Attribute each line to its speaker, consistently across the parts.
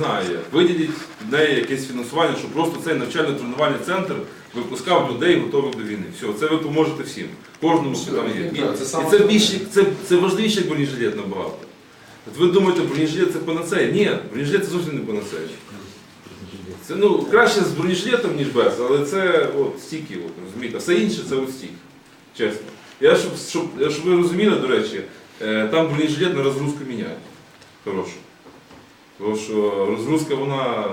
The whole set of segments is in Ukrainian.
Speaker 1: знає, виділіть в неї якесь фінансування, щоб просто цей навчально-тренувальний центр випускав людей, готових до війни. Все, це ви поможете всім. Кожному, хто там є. І,
Speaker 2: це
Speaker 1: і це більше, це, це важливіше, як бронежилет набагато. От ви думаєте, бронежилет це панацея? Ні, бронежилет це зовсім не панацея. Це ну, краще з бронежилетом, ніж без, але це от стільки, от, розумієте, а все інше це от стільки. Чесно. Я щоб, щоб, щоб ви розуміли, до речі, е, там бронежилет на розгрузку міняють. Хорошу. Тому що розгрузка вона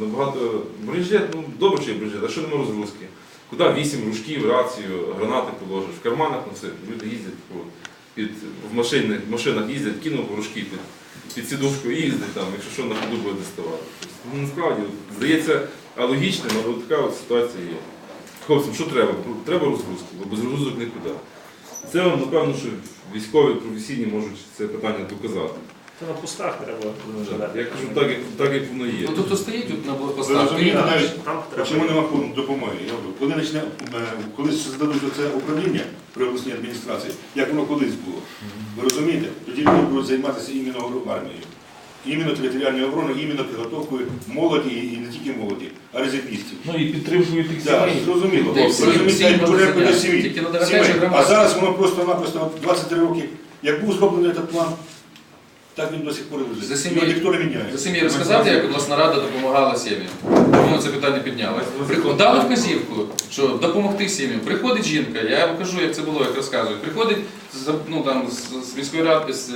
Speaker 1: набагато. Бронежилет, ну добре, є бронежилет, а що нема розгрузки? Куди вісім ружків, рацію, гранати положиш, в карманах ну все, люди їздять під, в машинах, в машинах їздять, кинув ружки під, під сідушку і їздять там, якщо що на ходу буде доставати. Тобто, ну, насправді, здається, алогічним, але така от ситуація є. Хлопцям, що треба? Ну, Треба розгрузки, бо без розгрузок нікуди. Це напевно, що військові професійні можуть це питання доказати.
Speaker 3: Це на пусках треба бронежилети.
Speaker 1: Я кажу так, як, так, як воно є.
Speaker 2: Ну тут стоїть тут на
Speaker 4: Ви
Speaker 2: блокпостах.
Speaker 4: розумієте, навіть
Speaker 3: Там треба.
Speaker 4: чому нема допомоги? Я говорю, коли почне, е, коли здадуть це управління при обласній адміністрації, як воно колись було, ви розумієте, тоді люди будуть займатися іменно армією. Іменно територіальною обороною, іменно підготовкою молоді і не тільки молоді, а резервістів.
Speaker 5: Ну і підтримкою тих
Speaker 4: Так,
Speaker 5: сімей.
Speaker 4: зрозуміло. Розумієте, сім'ї.
Speaker 2: Тільки на
Speaker 4: Сімей. А зараз воно просто-напросто 23 роки, як був зроблений цей план, так він до сих пор лежить.
Speaker 2: За
Speaker 4: Його
Speaker 2: сім'ї-
Speaker 4: ніхто не міняє.
Speaker 2: За сім'ї розказати, як обласна рада допомагала сім'ям. Чому це питання підняли? Приход- Дали вказівку, що допомогти сім'ям. Приходить жінка, я вам кажу, як це було, як розказую. Приходить з, ну, там, з, з міської ради, з, е,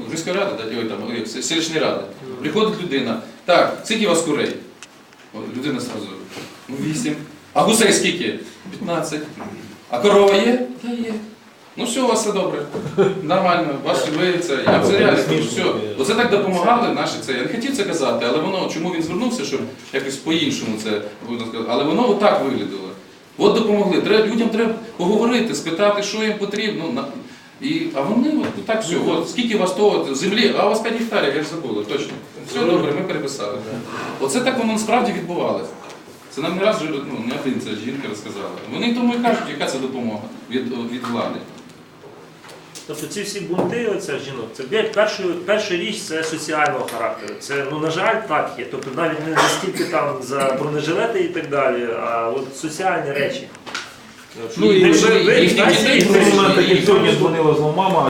Speaker 2: ну, з міської ради, да, ой, там, ой, з селищної ради. Приходить людина. Так, скільки у вас курей? От, людина зразу. Ну, вісім. А гусей скільки? 15. А корова є? Та є. Ну все, у вас все добре. Нормально, ваші ви це. Я це реально все. Оце так допомагали наші це. Я не хотів це казати, але воно, чому він звернувся, щоб якось по-іншому це будемо сказати. Але воно отак виглядало. От допомогли. Треба, людям треба поговорити, спитати, що їм потрібно. На- І, а вони от так все. От, скільки у вас того землі, а у вас 5 гектарів, я ж забула, точно. Все добре, ми переписали. Оце так воно насправді відбувалося. Це нам не раз вже, ну, не один ця жінка розказала. Вони тому і кажуть, яка це допомога від, від влади.
Speaker 3: Тобто ці всі бунти оця жінок, це бі- перша, перша річ це соціального характеру. Це, ну, на жаль, так є. Тобто навіть не настільки там за бронежилети і так далі, а от соціальні речі.
Speaker 5: Ну і
Speaker 3: і,
Speaker 2: і,
Speaker 3: і,
Speaker 2: і,
Speaker 3: і,
Speaker 5: і, і, і, і, і, і, і,